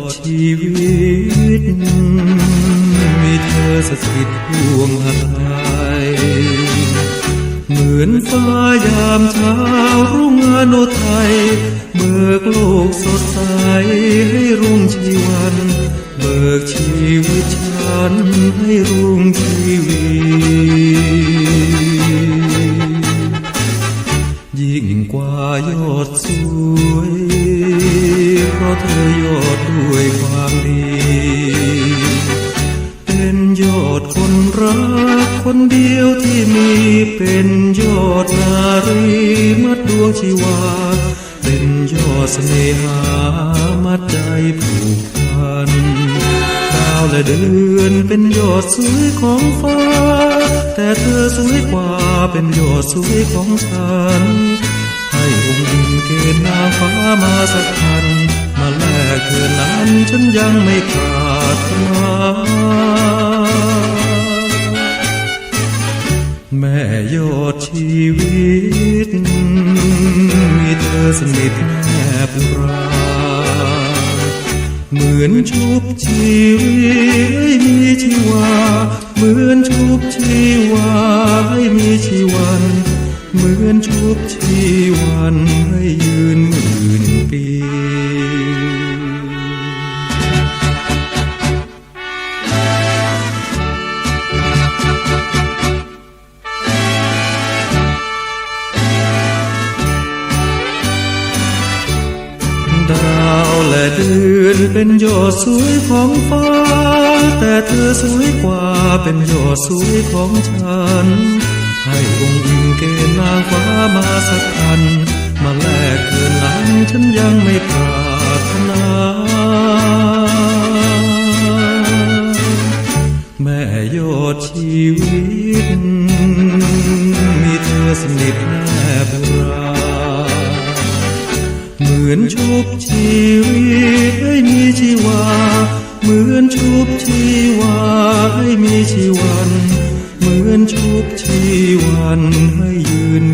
ดชีวิต มีเธอสถิตห่วงหายเหมือนฟ้ายามเช้ารุ่งอนุไทยเบิกโลกสดใสให้รุ่งชีวัน เบิกชีวิตฉันให้รุ่งชีวิตยิ่งกว่ายอดสวย เพราะเธอยอดด้วยความดี เป็นยอดคนรักคนเดียวที่มีเป็นยอดนารีมัดดวงชีวา เป็นยอดเสน่หามัดใจผูกพันดาวและเดือนเป็นยอดสวยของฟ้า แต่เธอสวยกว่าเป็นยอดสวยของฉันให้องค์ดินเกณฑ์นางฟ้ามาสักพัน เธอนั้นฉันยังไม่ขาดมาแม่ยอดชีวิต มีเธอสนิทแนบราเหมือนชุบชีวิตให้มีชีวา เหมือนชุบชีวาให้มีชีวัน เหมือนชุบชีวันให้ย และเดือนเป็นยอดสวยของฟ้า แต่เธอสวยกว่าเป็นยอดสวยของฉัน ให้องค์อิงเกณฑ์นางฟ้ามาสักพัน มาแลกเธอนั้นฉันยังไม่ปรารถนาแม่ยอดชีวิต มีเธอสนิทแนบรา อนชุบชีวิตให้มีชีวา เหมือนชุบชีวาให้มีชีวัน เหมือนชุบชีวันให้ยืน